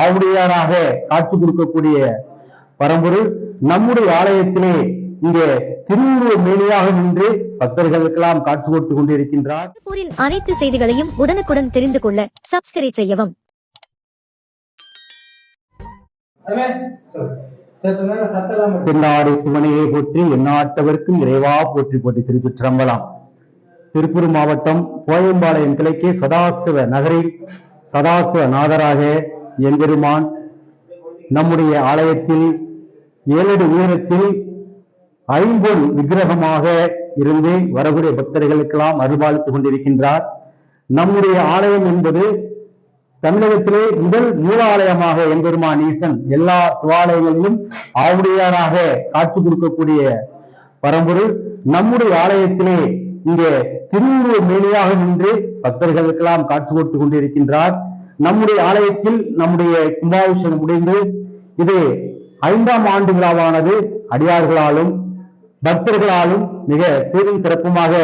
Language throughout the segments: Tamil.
ஆவுடையாராக காட்சி கொடுக்கக்கூடிய பரம்பொருள் நம்முடைய ஆலயத்திலே இங்கே திருவுருவ மேனியாக நின்று பக்தர்களுக்கெல்லாம் காட்சி கொடுத்து கொண்டிருக்கின்றார். திருப்பூரின் அனைத்து செய்திகளையும் உடனுக்குடன் தெரிந்து கொள்ள சப்ஸ்கிரைப் செய்யவும். தென்னாடு சிவனையை போற்றி எந்நாட்டவர்க்கும் இறைவா போற்றி போற்றி திருச்சிற்றம்பலம். திருப்பூர் மாவட்டம் கோயம்பாளையம் கிழக்கே சதாசிவ நகரில் சதாசிவ நாதராக எம்பெருமான் நம்முடைய ஆலயத்தில் ஏழடி உயரத்தில் ஐம்பொன் விக்கிரகமாக இருந்து வரக்கூடிய பக்தர்களுக்கெல்லாம் அருள்பாலித்துக் கொண்டிருக்கின்றார். நம்முடைய ஆலயம் என்பது தமிழகத்திலே முதல் மூலாலயமாக எம்பெருமான் ஈசன் எல்லா சிவாலயங்களிலும் ஆவுடையாராக காட்சி கொடுக்கக்கூடிய பரம்பொருள். நம்முடைய ஆலயத்திலே இங்கே திருவுருவ மேனியாக நின்று பக்தர்களுக்கெல்லாம் காட்சி கொடுத்து கொண்டிருக்கின்றார். நம்முடைய ஆலயத்தில் நம்முடைய கும்பாபிஷேகம் முடிந்து இது ஐந்தாம் ஆண்டு விழாவானது. அடியார்களாலும் பக்தர்களாலும் மிக சீரும் சிறப்புமாக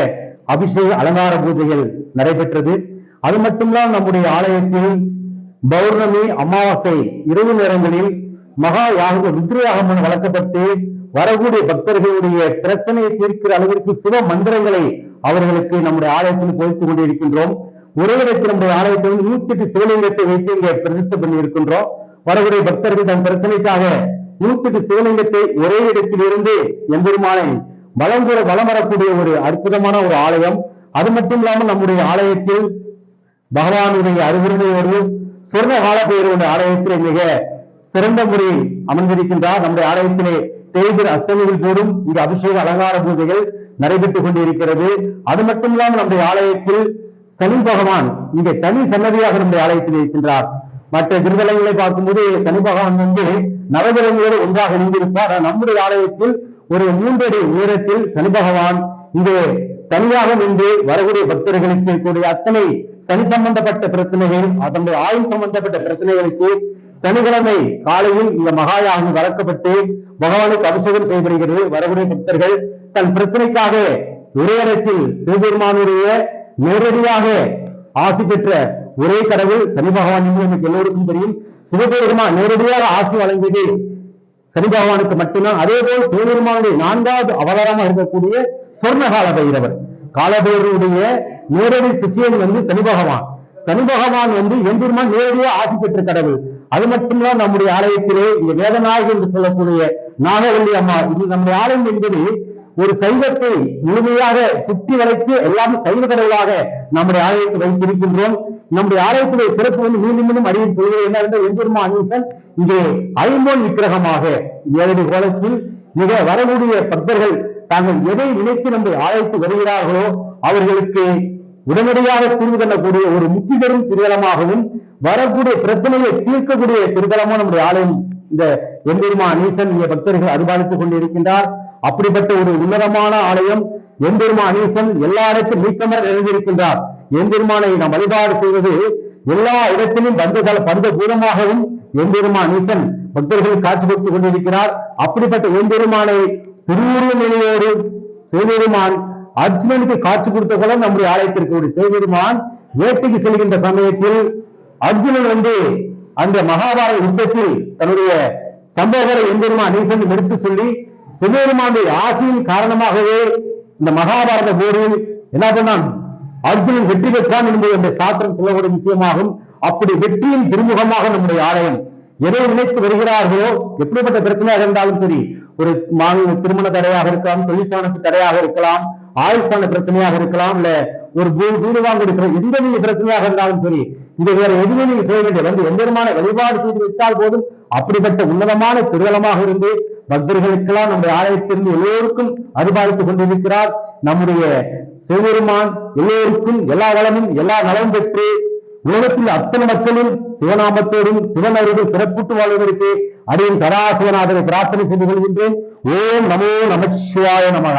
அபிஷேக அலங்கார பூஜைகள் நடைபெற்றது. அது மட்டும்தான் நம்முடைய ஆலயத்தில் பௌர்ணமி அமாவாசை இரவு நேரங்களில் மகா யாக ருத்ரயாகமன் வளர்க்கப்பட்டு வரக்கூடிய பக்தர்களுடைய பிரச்சனையை தீர்க்கிற அளவிற்கு சிவ மந்திரங்களை அவர்களுக்கு நம்முடைய ஆலயத்தில் பொறுத்து கொண்டிருக்கின்றோம். ஒரே இடத்தில் நம்முடைய ஆலயத்தை வந்து நூத்தி எட்டு சிவலிங்கத்தை வைத்து இங்கே பிரதிஷ்டை பண்ணி இருக்கின்றோம் வரக்கூடிய பக்தர்கள் தன் பிரச்சனைக்காக நூத்தி எட்டு சிவலிங்கத்தை ஒரே இடத்தில் இருந்து எம்பெருமானை வளம் வளம் வரக்கூடிய ஒரு அற்புதமான ஒரு ஆலயம். அது மட்டும் இல்லாமல் நம்முடைய ஆலயத்தில் பகவானுடைய அருகுருமையோடு சொர்ண காலப்பெயருடைய ஆலயத்திலே மிக சிறந்த முறையில் அமர்ந்திருக்கின்றார். நம்முடைய ஆலயத்திலே தேய்பிர அஷ்டமிகள் போடும் இது அபிஷேக அலங்கார பூஜைகள் நடைபெற்றுக் கொண்டிருக்கிறது. அது மட்டும் இல்லாமல் நம்முடைய ஆலயத்தில் சனி பகவான் இங்கே தனி சன்னதியாக நம்முடைய ஆலயத்தில் இருக்கின்றார். மற்ற கிருதலங்களை பார்க்கும்போது சனி பகவான் வந்து நவகிரகங்களோடு ஒன்றாக இணைந்திருப்பார். நம்முடைய ஆலயத்தில் ஒரு மூன்றடி உயரத்தில் சனி பகவான் இங்கே தனியாக நின்று வரக்கூடிய பக்தர்களுக்கு இருக்கக்கூடிய அத்தனை சனி சம்பந்தப்பட்ட பிரச்சனைகள் அதனுடைய ஆயுள் சம்பந்தப்பட்ட பிரச்சனைகளுக்கு சனிக்கிழமை காலையில் இந்த மகாயாகம் வளர்க்கப்பட்டு பகவானுக்கு அபிஷேகம் செய்யப்படுகிறது. வரக்கூடிய பக்தர்கள் தன் பிரச்சனைக்காக ஒரே சிவபெருமானுடைய நேரடியாக ஆசி பெற்ற ஒரே கடவுள் சனி பகவான் என்று நமக்கு எல்லோருக்கும் தெரியும். சிவபெருமான் நேரடியாக ஆசி வழங்கியது சனி பகவானுக்கு மட்டும்தான். அதே போல் சிவபெருமானுடைய நான்காவது அவதாரமாக இருக்கக்கூடிய சொர்ணகால பைரவர். காலபைரவருடைய நேரடி சிஷியன் வந்து சனி பகவான். சனி பகவான் வந்து எம்பெருமான் நேரடியாக ஆசி பெற்ற கடவுள். அது மட்டும்தான் நம்முடைய ஆலயத்திலே இந்த வேதநாயகி என்று சொல்லக்கூடிய நாகவல்லி அம்மா. இது நம்முடைய ஆலயம் என்பது ஒரு சைவத்தை முழுமையாக சுற்றி வளைத்து எல்லாமே சைவ கடவுளாக நம்முடைய ஆலயத்தை வைத்திருக்கின்றோம். நம்முடைய ஆலயத்துடைய சிறப்பு வந்து மீண்டும் மீண்டும் அறிவித்து சொல்வது என்னவென்றால் எம்பெருமா அனீசன் இங்கே ஐம்பொன் விக்கிரகமாக ஏழடி கோலத்தில் மிக வரக்கூடிய பக்தர்கள் தாங்கள் எதை நினைத்து நம்முடைய ஆலயத்து வருகிறார்களோ அவர்களுக்கு உடனடியாக தீர்வு தரக்கூடிய ஒரு முக்தி பெறும் திருதலமாகவும் வரக்கூடிய பிரச்சனையை தீர்க்கக்கூடிய திருதலமும் நம்முடைய ஆலயம் இந்த எம்பெருமா அனீசன் இங்கே பக்தர்கள் அனுபாலித்துக் கொண்டிருக்கின்றார். அப்படிப்பட்ட ஒரு உன்னதமான ஆலயம் எம்பெருமா அனீசன் எல்லா இடத்திலும் நீக்கமர நிறைந்திருக்கின்றார். எம்பெருமானை நாம் வழிபாடு செய்வது எல்லா இடத்திலும் பஞ்சதல பஞ்ச பூதமாகவும் எம்பெருமா அனீசன் பக்தர்கள் காட்சி கொடுத்துக் கொண்டிருக்கிறார். அப்படிப்பட்ட எம்பெருமானை திருவுருவ நிலையோடு சிவபெருமான் அர்ஜுனனுக்கு காட்சி கொடுத்த கூட நம்முடைய ஆலயத்திற்கு ஒரு சிவபெருமான் வேட்டைக்கு செல்கின்ற சமயத்தில் அர்ஜுனன் வந்து அந்த மகாபாரத யுத்தத்தில் தன்னுடைய சம்பவரை எம்பெருமான் நீசன் எடுத்து சொல்லி சிவபெருமானுடைய ஆசையின் காரணமாகவே இந்த மகாபாரத போரில் என்ன பண்ணான்? அர்ஜுனன் வெற்றி பெற்றான் என்பது அந்த சாத்திரம் சொல்லக்கூடிய விஷயமாகும். அப்படி வெற்றியின் திருமுகமாக நம்முடைய ஆலயம் எதை நினைத்து வருகிறார்களோ எப்படிப்பட்ட பிரச்சனையாக இருந்தாலும் சரி ஒரு மாநில திருமண தடையாக இருக்கலாம் தொழிற்சானத்து தடையாக இருக்கலாம் ஆயுள் பண்ண பிரச்சனையாக இருக்கலாம் இல்ல ஒரு பூமி வீடு வாங்க இருக்கிற எந்த நீங்க பிரச்சனையாக இருந்தாலும் சரி இதை வேற எதுவுமே நீங்க செய்ய வேண்டிய வந்து எம்பெருமான வழிபாடு செய்து வைத்தால் போதும். அப்படிப்பட்ட உன்னதமான திருவலமாக இருந்து பக்தர்களுக்கெல்லாம் நம்முடைய ஆலயத்திலிருந்து எல்லோருக்கும் அருபாலித்துக் கொண்டிருக்கிறார் நம்முடைய சிவபெருமான். எல்லோருக்கும் எல்லா வளமும் எல்லா நலமும் பெற்று உலகத்தில் அத்தனை மக்களும் சிவநாமத்தோடும் சிவனருடன் சிறப்புட்டு வாழ்வதற்கு அடியின் சதாசிவநாதனை பிரார்த்தனை செய்து கொள்கின்றேன். ஓம் நமோ நமச்சிவாய நமக.